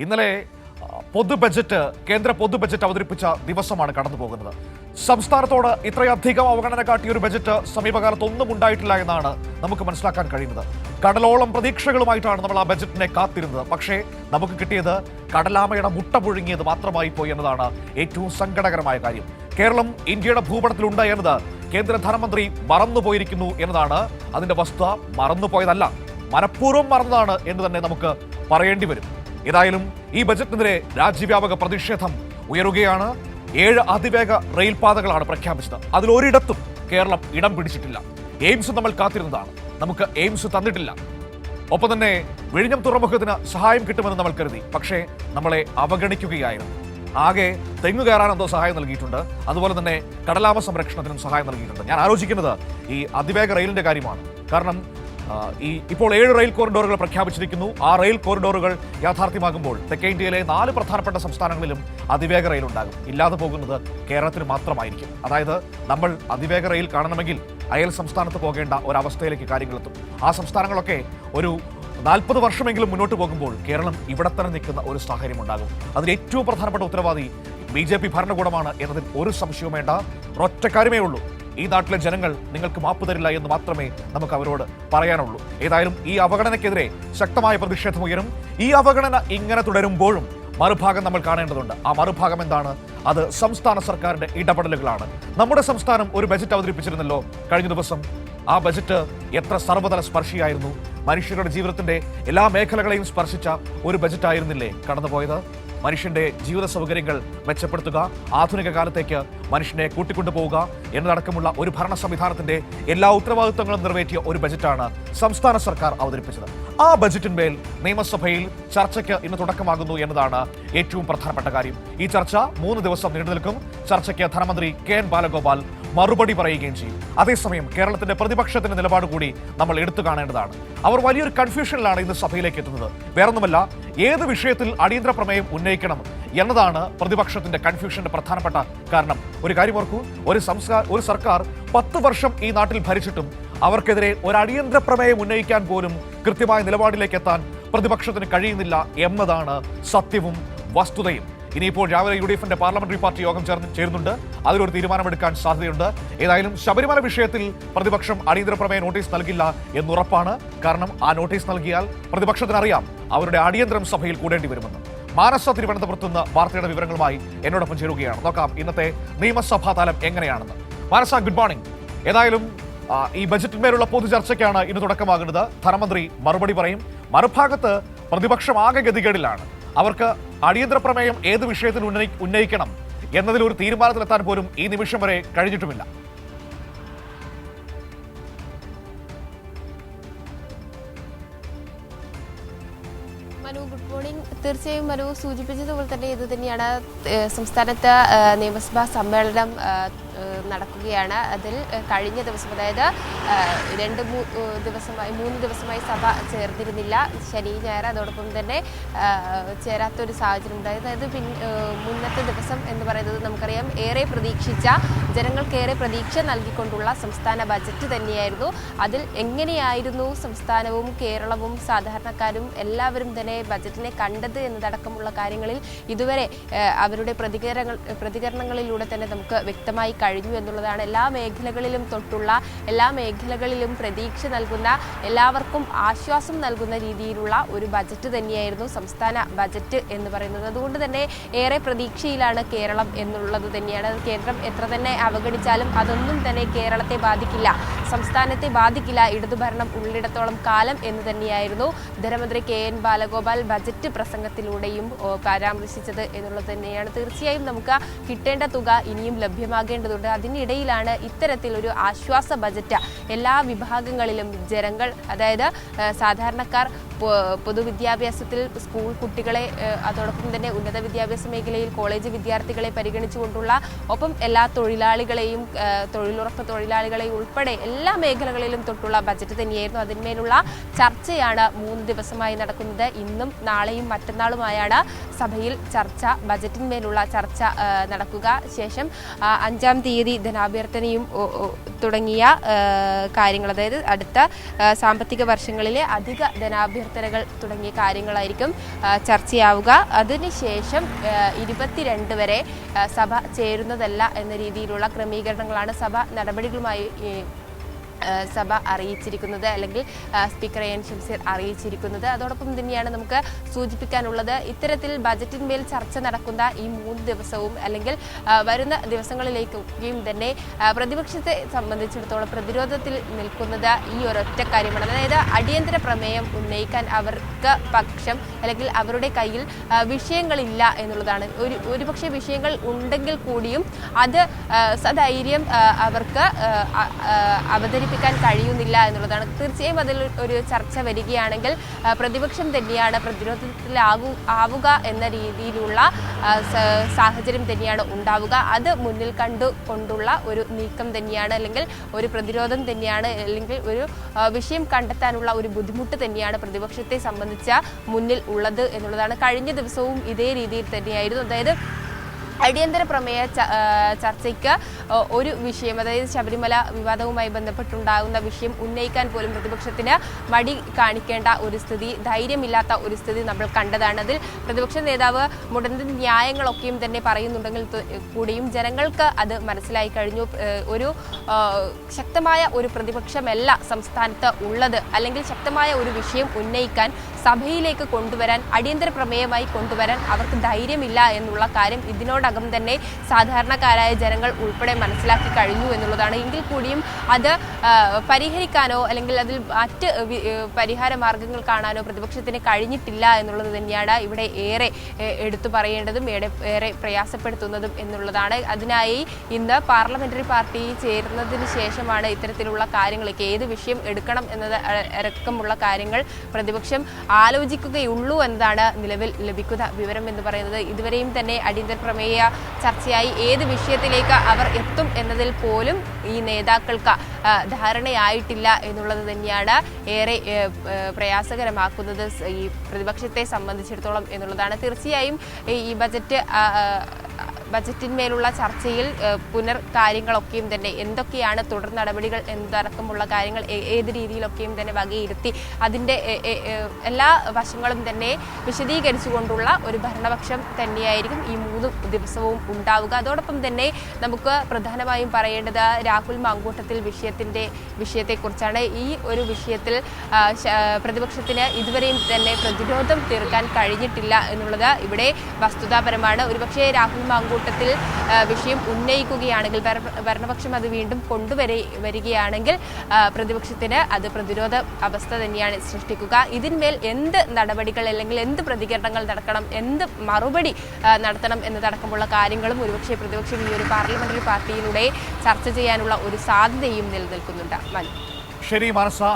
ഇന്നലെ പൊതു ബജറ്റ് കേന്ദ്ര പൊതു ബജറ്റ് അവതരിപ്പിച്ച ദിവസമാണ് കടന്നു പോകുന്നത് സംസ്ഥാനത്തോട് ഇത്രയധികം അവഗണന കാട്ടിയ ഒരു ബജറ്റ് സമീപകാലത്ത് ഒന്നും ഉണ്ടായിട്ടില്ല എന്നാണ് നമുക്ക് മനസ്സിലാക്കാൻ കഴിയുന്നത്. കടലോളം പ്രതീക്ഷകളുമായിട്ടാണ് നമ്മൾ ആ ബജറ്റിനെ കാത്തിരുന്നത്. പക്ഷേ നമുക്ക് കിട്ടിയത് കടലാമയുടെ മുട്ട പുഴുങ്ങിയത് മാത്രമായി പോയി എന്നതാണ് ഏറ്റവും സങ്കടകരമായ കാര്യം. കേരളം ഇന്ത്യയുടെ ഭൂപടത്തിലുണ്ട് എന്നത് കേന്ദ്ര ധനമന്ത്രി മറന്നുപോയിരിക്കുന്നു എന്നതാണ് അതിന്റെ വസ്തുത. മറന്നുപോയതല്ല മനഃപൂർവം മറന്നതാണ് എന്ന് തന്നെ നമുക്ക് പറയേണ്ടി വരും. ഏതായാലും ഈ ബജറ്റിനെതിരെ രാജ്യവ്യാപക പ്രതിഷേധം ഉയരുകയാണ്. ഏഴ് അതിവേഗ റെയിൽപാതകളാണ് പ്രഖ്യാപിച്ചത്. അതിൽ ഒരിടത്തും കേരളം ഇടം പിടിച്ചിട്ടില്ല. എയിംസ് നമ്മൾ കാത്തിരുന്നതാണ്. നമുക്ക് എയിംസ് തന്നിട്ടില്ല. ഒപ്പം തന്നെ വിഴിഞ്ഞം തുറമുഖത്തിന് സഹായം കിട്ടുമെന്ന് നമ്മൾ കരുതി. പക്ഷേ നമ്മളെ അവഗണിക്കുകയായിരുന്നു. ആകെ തെങ്ങ് കയറാൻ എന്തോ സഹായം നൽകിയിട്ടുണ്ട്. അതുപോലെ തന്നെ കടലാമ സംരക്ഷണത്തിനും സഹായം നൽകിയിട്ടുണ്ട്. ഞാൻ ആലോചിക്കുന്നത് ഈ അതിവേഗ റെയിലിന്റെ കാര്യമാണ്. കാരണം ഈ ഇപ്പോൾ ഏഴ് റെയിൽ കോറിഡോറുകൾ പ്രഖ്യാപിച്ചിരിക്കുന്നു. ആ റെയിൽ കോറിഡോറുകൾ യാഥാർത്ഥ്യമാകുമ്പോൾ തെക്കേ ഇന്ത്യയിലെ നാല് പ്രധാനപ്പെട്ട സംസ്ഥാനങ്ങളിലും അതിവേഗ റെയിൽ ഉണ്ടാകും. ഇല്ലാതെ പോകുന്നത് കേരളത്തിന് മാത്രമായിരിക്കും. അതായത് നമ്മൾ അതിവേഗ റെയിൽ കാണണമെങ്കിൽ അയൽ സംസ്ഥാനത്ത് പോകേണ്ട ഒരവസ്ഥയിലേക്ക് കാര്യങ്ങളെത്തും ആ സംസ്ഥാനങ്ങളൊക്കെ ഒരു നാൽപ്പത് വർഷമെങ്കിലും മുന്നോട്ട് പോകുമ്പോൾ കേരളം ഇവിടെ തന്നെ നിൽക്കുന്ന ഒരു സാഹചര്യം ഉണ്ടാകും. അതിൽ ഏറ്റവും പ്രധാനപ്പെട്ട ഉത്തരവാദി ബി ജെ പി ഭരണകൂടമാണ് എന്നതിൽ ഒരു സംശയവും വേണ്ട. ഒറ്റക്കാരുമേ ഉള്ളൂ. ഈ നാട്ടിലെ ജനങ്ങൾ നിങ്ങൾക്ക് മാപ്പ് തരില്ല എന്ന് മാത്രമേ നമുക്ക് അവരോട് പറയാനുള്ളൂ. ഏതായാലും ഈ അവഗണനയ്ക്കെതിരെ ശക്തമായ പ്രതിഷേധം ഉയരും. ഈ അവഗണന ഇങ്ങനെ തുടരുമ്പോഴും മറുഭാഗം നമ്മൾ കാണേണ്ടതുണ്ട്. ആ മറുഭാഗം എന്താണ്? അത് സംസ്ഥാന സർക്കാരിന്റെ ഇടപെടലുകളാണ്. നമ്മുടെ സംസ്ഥാനം ഒരു ബജറ്റ് അവതരിപ്പിച്ചിരുന്നല്ലോ കഴിഞ്ഞ ദിവസം. ആ ബജറ്റ് എത്ര സർവതല സ്പർശിയായിരുന്നു? മനുഷ്യരുടെ ജീവിതത്തിന്റെ എല്ലാ മേഖലകളെയും സ്പർശിച്ച ഒരു ബജറ്റ് ആയിരുന്നില്ലേ കടന്നുപോയത്? മനുഷ്യന്റെ ജീവിത സൗകര്യങ്ങൾ മെച്ചപ്പെടുത്തുക. ആധുനിക കാലത്തേക്ക് മനുഷ്യനെ കൂട്ടിക്കൊണ്ടുപോവുക എന്നതടക്കമുള്ള ഒരു ഭരണ സംവിധാനത്തിന്റെ എല്ലാ ഉത്തരവാദിത്വങ്ങളും നിറവേറ്റിയ ഒരു ബജറ്റാണ് സംസ്ഥാന സർക്കാർ അവതരിപ്പിച്ചത്. ആ ബജറ്റിന്മേൽ നിയമസഭയിൽ ചർച്ചയ്ക്ക് ഇന്ന് തുടക്കമാകുന്നു എന്നതാണ് ഏറ്റവും പ്രധാനപ്പെട്ട കാര്യം. ഈ ചർച്ച മൂന്ന് ദിവസം നീണ്ടു നിൽക്കും ചർച്ചയ്ക്ക് ധനമന്ത്രി കെ എൻ ബാലഗോപാൽ മറുപടി പറയുകയും ചെയ്യും. അതേസമയം കേരളത്തിന്റെ പ്രതിപക്ഷത്തിന്റെ നിലപാട് കൂടി നമ്മൾ എടുത്തു കാണേണ്ടതാണ്. അവർ വലിയൊരു കൺഫ്യൂഷനിലാണ് ഇന്ന് സഭയിലേക്ക് എത്തുന്നത്. വേറൊന്നുമല്ല ഏത് വിഷയത്തിൽ അടിയന്തര പ്രമേയം ഉന്നയിക്കണം എന്നതാണ് പ്രതിപക്ഷത്തിന്റെ കൺഫ്യൂഷന്റെ പ്രധാനപ്പെട്ട കാരണം. ഒരു കാര്യം ഓർക്കൂ ഒരു സംസ്കാര ഒരു സർക്കാർ പത്ത് വർഷം ഈ നാട്ടിൽ ഭരിച്ചിട്ടും അവർക്കെതിരെ ഒരു അടിയന്തര പ്രമേയം ഉന്നയിക്കാൻ പോലും കൃത്യമായ നിലപാടിലേക്ക് എത്താൻ പ്രതിപക്ഷത്തിന് കഴിയുന്നില്ല എന്നതാണ് സത്യവും വസ്തുതയും. ഇനിയിപ്പോൾ രാവിലെ യു ഡി എഫിന്റെ പാർലമെന്ററി പാർട്ടി യോഗം ചേർന്ന് ചേരുന്നുണ്ട്. അതിലൊരു തീരുമാനമെടുക്കാൻ സാധ്യതയുണ്ട്. ഏതായാലും ശബരിമല വിഷയത്തിൽ പ്രതിപക്ഷം അടിയന്തര പ്രമേയ നോട്ടീസ് നൽകില്ല എന്നുറപ്പാണ്. കാരണം ആ നോട്ടീസ് നൽകിയാൽ പ്രതിപക്ഷത്തിന് അറിയാം അവരുടെ അടിയന്തരം സഭയിൽ കൂടേണ്ടി വരുമെന്ന്. മാനസ തിരുവനന്തപുരത്ത് നിന്ന് വാർത്തയുടെ വിവരങ്ങളുമായി എന്നോടൊപ്പം ചേരുകയാണ്. നോക്കാം ഇന്നത്തെ നിയമസഭാ തലം എങ്ങനെയാണെന്ന്. മാനസ ഗുഡ് മോർണിംഗ് ഏതായാലും ഈ ബജറ്റിന്മേലുള്ള പൊതുചർച്ചയ്ക്കാണ് ഇന്ന് തുടക്കമാകുന്നത്. ധനമന്ത്രി മറുപടി പറയും. മറുഭാഗത്ത് പ്രതിപക്ഷം ആകെ ഗതികേടിലാണ്. അവർക്ക് അടിയന്തര പ്രമേയം ഏത് വിഷയത്തിൽ ഉന്നയി ഉന്നയിക്കണം എന്നതിൽ ഒരു തീരുമാനത്തിലെത്താൻ പോലും ഈ നിമിഷം വരെ കഴിഞ്ഞിട്ടുമില്ല. മനു ഗുഡ് മോർണിംഗ് തീർച്ചയായും മനു സൂചിപ്പിച്ചതുപോലെ തന്നെ ഇത് തന്നെയാണ് സംസ്ഥാനത്ത് നിയമസഭാ സമ്മേളനം നടക്കുകയാണ്. അതിൽ കഴിഞ്ഞ ദിവസം അതായത് രണ്ട് ദിവസമായി മൂന്ന് ദിവസമായി സഭ ചേർന്നിരുന്നില്ല. ശനി ഞായർ അതോടൊപ്പം തന്നെ ചേരാത്തൊരു സാഹചര്യം. ഉണ്ടായത് അതായത് പിൻ മുന്നത്തെ ദിവസം എന്ന് പറയുന്നത് നമുക്കറിയാം ഏറെ പ്രതീക്ഷിച്ച ജനങ്ങൾക്കേറെ പ്രതീക്ഷ നൽകിക്കൊണ്ടുള്ള സംസ്ഥാന ബജറ്റ് തന്നെയായിരുന്നു. അതിൽ എങ്ങനെയായിരുന്നു സംസ്ഥാനവും കേരളവും സാധാരണക്കാരും എല്ലാവരും തന്നെ ബജറ്റിനെ കണ്ടത് എന്നതടക്കമുള്ള കാര്യങ്ങളിൽ ഇതുവരെ അവരുടെ പ്രതികരണങ്ങൾ പ്രതികരണങ്ങളിലൂടെ തന്നെ നമുക്ക് വ്യക്തമായി കഴിഞ്ഞു എന്നുള്ളതാണ്. എല്ലാ മേഖലകളിലും തൊട്ടുള്ള എല്ലാ മേഖലകളിലും പ്രതീക്ഷ നൽകുന്ന എല്ലാവർക്കും ആശ്വാസം നൽകുന്ന രീതിയിലുള്ള ഒരു ബജറ്റ് തന്നെയായിരുന്നു സംസ്ഥാന ബജറ്റ് എന്ന് പറയുന്നത്. അതുകൊണ്ട് തന്നെ ഏറെ പ്രതീക്ഷയിലാണ് കേരളം എന്നുള്ളത് തന്നെയാണ്. കേന്ദ്രം എത്ര തന്നെ അവഗണിച്ചാലും അതൊന്നും തന്നെ കേരളത്തെ ബാധിക്കില്ല. സംസ്ഥാനത്തെ ബാധിക്കില്ല. ഇടതുഭരണം ഉള്ളിടത്തോളം കാലം എന്ന് തന്നെയായിരുന്നു ധനമന്ത്രി കെ എൻ ബാലഗോപാൽ ബജറ്റ് പ്രസംഗത്തിലൂടെയും പരാമർശിച്ചത് എന്നുള്ളത് തന്നെയാണ്. തീർച്ചയായും നമുക്ക് കിട്ടേണ്ട തുക ഇനിയും ലഭ്യമാകേണ്ടതുണ്ട്. അതിനിടയിലാണ് ഇത്തരത്തിലൊരു ആശ്വാസ ബജറ്റ്. എല്ലാ വിഭാഗങ്ങളിലും ജനങ്ങൾ അതായത് സാധാരണക്കാർ പൊതുവിദ്യാഭ്യാസത്തിൽ സ്കൂൾ കുട്ടികളെ അതോടൊപ്പം തന്നെ ഉന്നത വിദ്യാഭ്യാസ മേഖലയിൽ കോളേജ് വിദ്യാർത്ഥികളെ പരിഗണിച്ചുകൊണ്ടുള്ള ഒപ്പം എല്ലാ തൊഴിലാളികളെയും തൊഴിലുറപ്പ് തൊഴിലാളികളെയും ഉൾപ്പെടെ എല്ലാ മേഖലകളിലും തൊട്ടുള്ള ബജറ്റ് തന്നെയായിരുന്നു. അതിന്മേലുള്ള ചർച്ചയാണ് മൂന്ന് ദിവസമായി നടക്കുന്നത്. ഇന്നും നാളെയും മറ്റന്നാളുമായാണ് സഭയിൽ ചർച്ച ബജറ്റിന്മേലുള്ള ചർച്ച നടക്കുക. ശേഷം അഞ്ചാം തീയതി ധനാഭ്യർത്ഥനയും തുടങ്ങിയ കാര്യങ്ങൾ. അതായത് അടുത്ത സാമ്പത്തിക വർഷങ്ങളിലെ അധിക ധനാഭ്യർത്ഥനകൾ തുടങ്ങിയ കാര്യങ്ങളായിരിക്കും ചർച്ചയാവുക. അതിനുശേഷം ഇരുപത്തിരണ്ട് വരെ സഭ ചേരുന്നതല്ല എന്ന രീതിയിലുള്ള ക്രമീകരണങ്ങളാണ് സഭ നടപടികളുമായി സഭ അറിയിച്ചിരിക്കുന്നത് അല്ലെങ്കിൽ സ്പീക്കർ സ്പീക്കർ എൻ ഷംസീർ അറിയിച്ചിരിക്കുന്നത്. അതോടൊപ്പം തന്നെയാണ് നമുക്ക് സൂചിപ്പിക്കാനുള്ളത് ഇത്തരത്തിൽ ബജറ്റിന്മേൽ ചർച്ച നടക്കുന്ന ഈ മൂന്ന് ദിവസവും അല്ലെങ്കിൽ വരുന്ന ദിവസങ്ങളിലേക്കും തന്നെ പ്രതിപക്ഷത്തെ സംബന്ധിച്ചിടത്തോളം പ്രതിരോധത്തിൽ നിൽക്കുന്നത് ഈ ഒരൊറ്റ കാര്യമാണ്. അതായത് അടിയന്തര പ്രമേയം ഉന്നയിക്കാൻ അവർക്ക് പക്ഷം അല്ലെങ്കിൽ അവരുടെ കയ്യിൽ വിഷയങ്ങളില്ല എന്നുള്ളതാണ്. ഒരു ഒരുപക്ഷെ വിഷയങ്ങൾ ഉണ്ടെങ്കിൽ കൂടിയും അത് സധൈര്യം അവർക്ക് ആ, ആ, കഴിയുന്നില്ല എന്നുള്ളതാണ്. തീർച്ചയായും അതിൽ ഒരു ചർച്ച വരികയാണെങ്കിൽ പ്രതിപക്ഷം തന്നെയാണ് പ്രതിരോധത്തിലാകു ആവുക എന്ന രീതിയിലുള്ള സാഹചര്യം തന്നെയാണ് ഉണ്ടാവുക. അത് മുന്നിൽ കണ്ടു കൊണ്ടുള്ള ഒരു നീക്കം തന്നെയാണ് അല്ലെങ്കിൽ ഒരു പ്രതിരോധം തന്നെയാണ് അല്ലെങ്കിൽ ഒരു വിഷയം കണ്ടെത്താനുള്ള ഒരു ബുദ്ധിമുട്ട് തന്നെയാണ് പ്രതിപക്ഷത്തെ സംബന്ധിച്ച മുന്നിൽ ഉള്ളത് എന്നുള്ളതാണ്. കഴിഞ്ഞ ദിവസവും ഇതേ രീതിയിൽ തന്നെയായിരുന്നു. അതായത് അടിയന്തര പ്രമേയ ചർച്ചയ്ക്ക് ഒരു വിഷയം അതായത് ശബരിമല വിവാദവുമായി ബന്ധപ്പെട്ടുണ്ടാകുന്ന വിഷയം ഉന്നയിക്കാൻ പോലും പ്രതിപക്ഷത്തിന് മടി കാണിക്കേണ്ട ഒരു സ്ഥിതി ധൈര്യമില്ലാത്ത ഒരു സ്ഥിതി നമ്മൾ കണ്ടതാണ്. അതിൽ പ്രതിപക്ഷ നേതാവ് മുടന്ത ന്യായങ്ങളൊക്കെയും തന്നെ പറയുന്നുണ്ടെങ്കിൽ കൂടിയും ജനങ്ങൾക്ക് അത് മനസ്സിലായി കഴിഞ്ഞു. ഒരു ശക്തമായ ഒരു പ്രതിപക്ഷമല്ല സംസ്ഥാനത്ത് ഉള്ളത്. അല്ലെങ്കിൽ ശക്തമായ ഒരു വിഷയം ഉന്നയിക്കാൻ സഭയിലേക്ക് കൊണ്ടുവരാൻ അടിയന്തര പ്രമേയമായി കൊണ്ടുവരാൻ അവർക്ക് ധൈര്യമില്ല എന്നുള്ള കാര്യം ഇതിനോടകം തന്നെ സാധാരണക്കാരായ ജനങ്ങൾ ഉൾപ്പെടെ മനസ്സിലാക്കി കഴിഞ്ഞു എന്നുള്ളതാണ്. എങ്കിൽ കൂടിയും അത് പരിഹരിക്കാനോ അല്ലെങ്കിൽ അതിൽ മറ്റ് പരിഹാര മാർഗങ്ങൾ കാണാനോ പ്രതിപക്ഷത്തിന് കഴിഞ്ഞിട്ടില്ല എന്നുള്ളത് തന്നെയാണ് ഇവിടെ ഏറെ എടുത്തു പറയേണ്ടതും ഏറെ പ്രയാസപ്പെടുത്തുന്നതും എന്നുള്ളതാണ്. അതിനായി ഇന്ന് പാർലമെന്ററി പാർട്ടി ചേരുന്നതിന് ശേഷമാണ് ഇത്തരത്തിലുള്ള കാര്യങ്ങളൊക്കെ ഏത് വിഷയം എടുക്കണം എന്നത് അടക്കമുള്ള കാര്യങ്ങൾ പ്രതിപക്ഷം ആലോചിക്കുകയുള്ളൂ എന്നതാണ് നിലവിൽ ലഭിക്കുന്ന വിവരം എന്ന് പറയുന്നത്. ഇതുവരെയും തന്നെ അടിയന്തര പ്രമേയ ചർച്ചയായി. ഏത് വിഷയത്തിലേക്ക് അവർ എത്തും എന്നതിൽ പോലും ഈ നേതാക്കൾക്ക് ധാരണയായിട്ടില്ല എന്നുള്ളത് തന്നെയാണ് ഏറെ പ്രയാസകരമാക്കുന്നത് ഈ പ്രതിപക്ഷത്തെ സംബന്ധിച്ചിടത്തോളം എന്നുള്ളതാണ്. തീർച്ചയായും ഈ ബജറ്റ് ബജറ്റിന്മേലുള്ള ചർച്ചയിൽ പുനർ കാര്യങ്ങളൊക്കെയും തന്നെ എന്തൊക്കെയാണ് തുടർ നടപടികൾ എന്നതടക്കമുള്ള കാര്യങ്ങൾ ഏത് രീതിയിലൊക്കെയും തന്നെ വകയിരുത്തി അതിന്റെ എല്ലാ വശങ്ങളും തന്നെ വിശദീകരിച്ചുകൊണ്ടുള്ള ഒരു ഭരണപക്ഷം തന്നെയായിരിക്കും ഈ മൂന്ന് ദിവസവും ഉണ്ടാവുക. അതോടൊപ്പം തന്നെ നമുക്ക് പ്രധാനമായും പറയേണ്ടത് രാഹുൽ മാങ്കൂട്ടത്തിൽ വിഷയത്തിന്റെ വിഷയത്തെക്കുറിച്ചാണ് ഈ ഒരു വിഷയത്തിൽ പ്രതിപക്ഷത്തിന് ഇതുവരെയും തന്നെ പ്രതിരോധം തീർക്കാൻ കഴിഞ്ഞിട്ടില്ല എന്നുള്ളത് ഇവിടെ വസ്തുതാപരമാണ്. ഒരുപക്ഷെ രാഹുൽ മാങ്കൂട്ടത്തിൽ വിഷയം ഉന്നയിക്കുകയാണെങ്കിൽ ഭരണപക്ഷം അത് വീണ്ടും കൊണ്ടുവരി വരികയാണെങ്കിൽ പ്രതിപക്ഷത്തിന് അത് പ്രതിരോധ അവസ്ഥ തന്നെയാണ് സൃഷ്ടിക്കുക. ഇതിന്മേൽ എന്ത് നടപടികൾ അല്ലെങ്കിൽ എന്ത് പ്രതികരണങ്ങൾ നടക്കണം എന്ത് മറുപടി നടത്തണം എന്നതടക്കമുള്ള കാര്യങ്ങളും ഒരുപക്ഷെ പ്രതിപക്ഷം ഈ ഒരു പാർലമെന്ററി പാർട്ടിയിലൂടെ ചർച്ച ചെയ്യാനുള്ള ഒരു സാധ്യതയും നിലനിൽക്കുന്നുണ്ട് ശരി മനസ്സ.